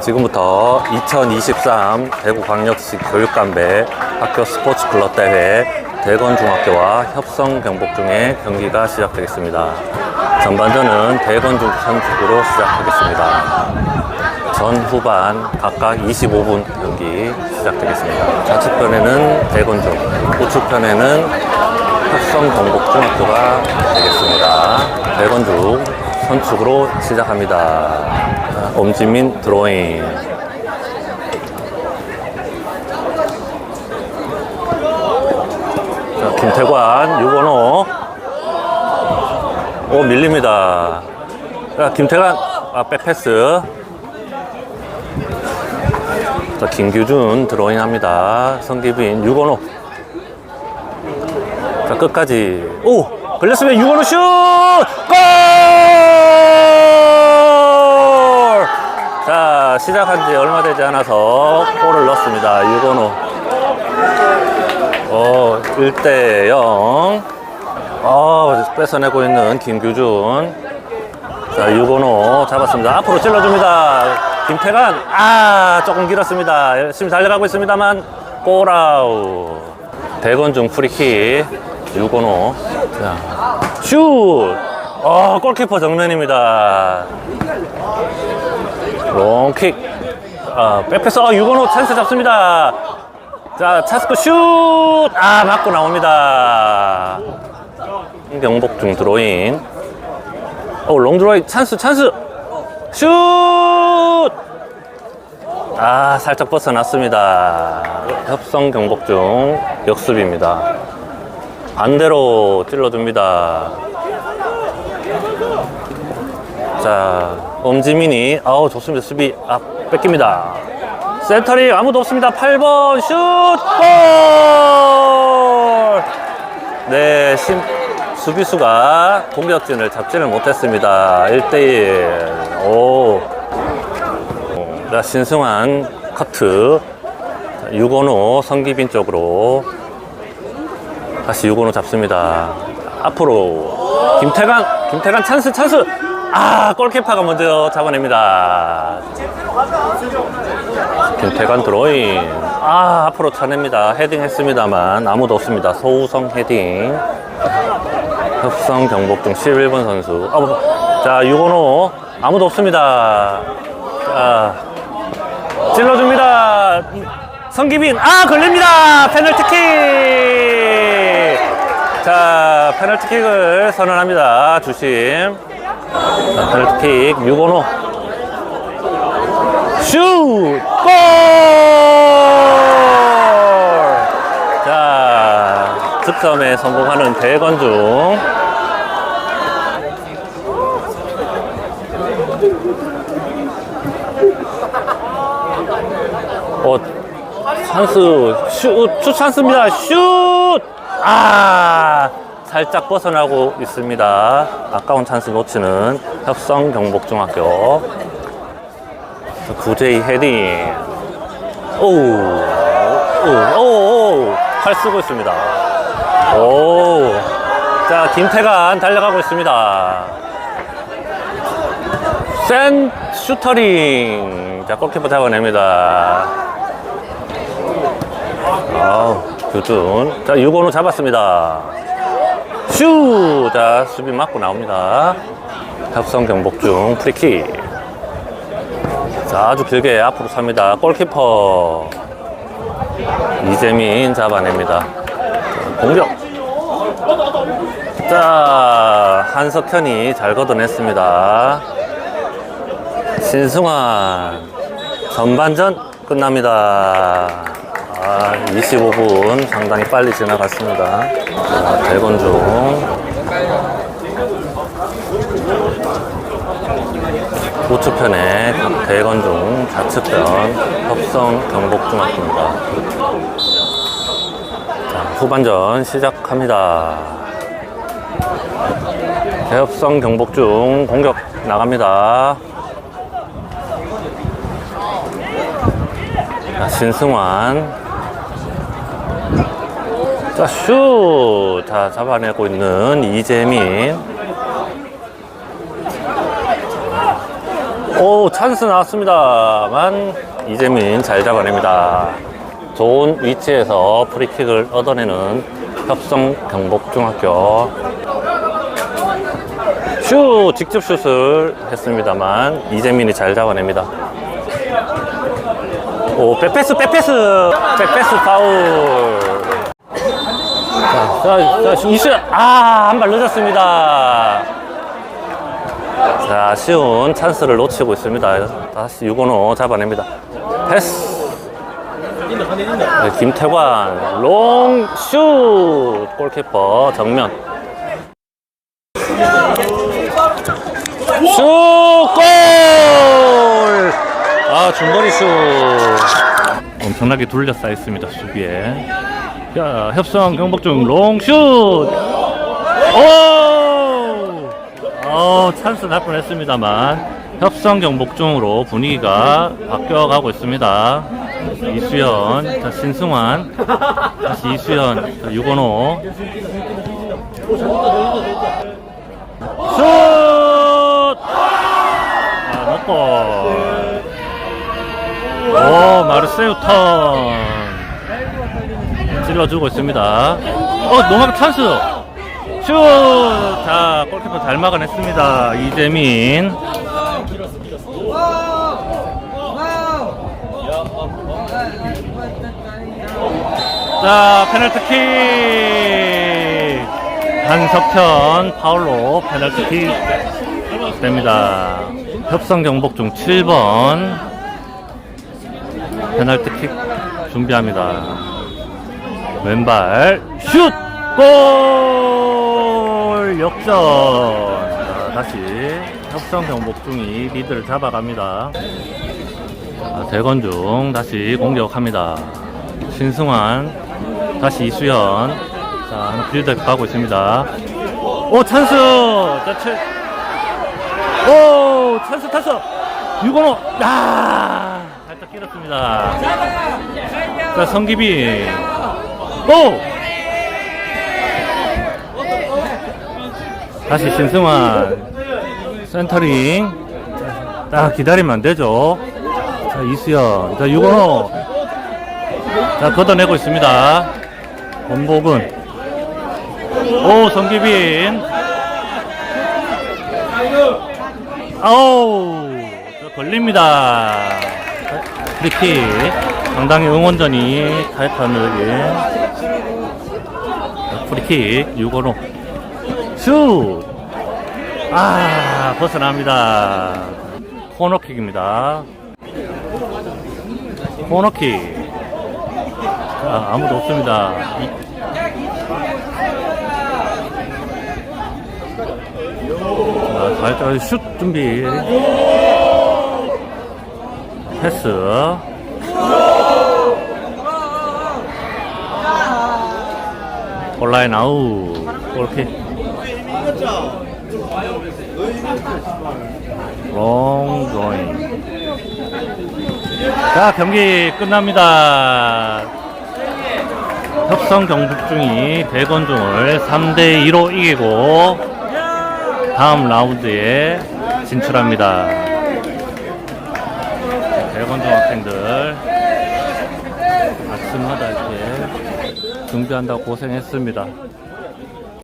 지금부터 2023 대구광역시 교육감배 학교 스포츠 클럽 대회 대건중학교와 협성경복중의 경기가 시작되겠습니다. 전반전은 대건중 선수로 시작하겠습니다. 전 후반 각각 25분 경기 시작되겠습니다. 좌측편에는 대건중, 우측편에는 협성경복중학교가 되겠습니다. 대건중 선축으로 시작합니다. 자, 엄지민 드로잉. 자, 김태관, 유건호. 오, 밀립니다. 자, 김태관, 아, 백패스. 자, 김규준 드로잉 합니다. 성기빈, 유건호. 자, 끝까지. 오! 걸렸으면 유건호 슛! 골! 자, 시작한 지 얼마 되지 않아서 골을 넣었습니다. 유건호. 어, 1대 0. 어, 뺏어내고 있는 김규준. 자, 유건호 잡았습니다. 앞으로 찔러줍니다. 김태관. 아, 조금 길었습니다. 열심히 달려가고 있습니다만, 골아웃. 대건중 프리킥. 유건호. 자, 슛! 어, 골키퍼 정면입니다. 롱킥. 아, 백패스. 어, 유건호 찬스 잡습니다. 자, 차스코 슛! 아, 맞고 나옵니다. 경복중 드로잉. 어, 롱 드로잉 찬스, 찬스! 슛! 아, 살짝 벗어났습니다. 협성 경복중 역습입니다. 반대로 찔러줍니다. 자, 엄지민이, 아우, 좋습니다. 수비, 아, 뺏깁니다. 센터리 아무도 없습니다. 8번 슛! 골! 네, 심, 수비수가 공격진을 잡지를 못했습니다. 1대1. 오. 어, 자, 신승환 커트. 자, 유건호 성기빈 쪽으로. 다시 유건호 잡습니다. 앞으로. 김태관, 김태관 찬스, 찬스! 아, 골키퍼가 먼저 잡아냅니다. 김태관 드로잉. 아, 앞으로 차냅니다. 헤딩 했습니다만 아무도 없습니다. 소우성 헤딩. 협성 경복중 11번 선수. 아, 뭐, 자, 유건호. 아무도 없습니다. 자, 찔러줍니다. 성기빈. 아, 걸립니다. 페널티킥. 자, 페널티킥을 선언합니다. 주심. 자, 페널티킥. 유건호. 슛! 골! 자, 득점에 성공하는 대건중. 어, 찬스, 슛, 슛 찬스입니다. 슛! 아, 살짝 벗어나고 있습니다. 아까운 찬스 놓치는 협성 경복중학교. 구제이 헤딩. 오우. 오, 오, 오. 팔 쓰고 있습니다. 오. 자, 김태관 달려가고 있습니다. 센 슈터링. 자, 골키퍼 잡아냅니다. 아우, 규준. 자, 유건우 잡았습니다. 슈! 자, 수비 맞고 나옵니다. 협성 경복중 프리킥. 자, 아주 길게 앞으로 삽니다. 골키퍼 이재민 잡아냅니다. 자, 공격. 자, 한석현이 잘 걷어냈습니다. 신승환 전반전 끝납니다. 아, 25분 상당히 빨리 지나갔습니다. 자, 대건중 우측편에 대건중 좌측편 협성 경복중학교입니다. 자, 후반전 시작합니다. 대협성 경복중 공격 나갑니다. 자, 신승환. 자, 슛! 자, 잡아내고 있는 이재민. 오, 찬스 나왔습니다만 이재민 잘 잡아냅니다. 좋은 위치에서 프리킥을 얻어내는 협성 경복중학교. 슛! 직접 슛을 했습니다만 이재민이 잘 잡아냅니다. 오, 백패스, 백패스! 백패스 파울. 자, 자, 자, 이수 아, 한 발 늦었습니다. 자, 아쉬운 찬스를 놓치고 있습니다. 다시 유건호 잡아냅니다. 패스. 네, 김태관, 롱, 슛! 골키퍼 정면. 슛! 골! 아, 중거리 슛. 엄청나게 둘러싸여 있습니다, 수비에. 자, 협성 경복중 롱슛! 오! 어, 찬스 날 뻔했습니다만 협성 경복중으로 분위기가 바뀌어가고 있습니다. 이수연, 자, 신승환, 다시 이수연, 자, 유건호. 슛! 아, 넣고. 오, 마르세유 턴. 찔러주고 있습니다. 어, 노마크 찬스! 슛! 자, 골키퍼 잘 막아냈습니다. 이재민. 자, 페널티킥! 한석현 파울로 페널티킥 됩니다. 협성 경복 중 7번 페널티킥 준비합니다. 왼발 슛! 골! 역전! 자, 다시 협성 경복중이 리드를 잡아갑니다. 자, 대건중 다시 공격합니다. 신승환 다시 이수연 자 하나 빌드업 가고 있습니다. 오 찬스! 자, 채... 오 찬스 찬스! 유건호 야 살짝 길었습니다. 자 성기빈 고! 다시 신승환 센터링 딱 기다리면 안 되죠. 자 이수연 자 유건호 자 걷어내고 있습니다. 원복은 오 성기빈 아우 저 걸립니다. 프리킥 상당히 응원전이 타이트한 느낌 프리킥 유건호 슛! 아, 벗어납니다. 코너킥입니다. 코너킥. 자, 아무도 없습니다. 이- 자, 슛 준비. 패스. 온라인 아웃. 골킥. 롱 드로잉. 자, 경기 끝납니다. 협성 경북중이 백원중을 3대2로 이기고 다음 라운드에 진출합니다. 백원중 학생들 아침마다 준비한다고 고생했습니다.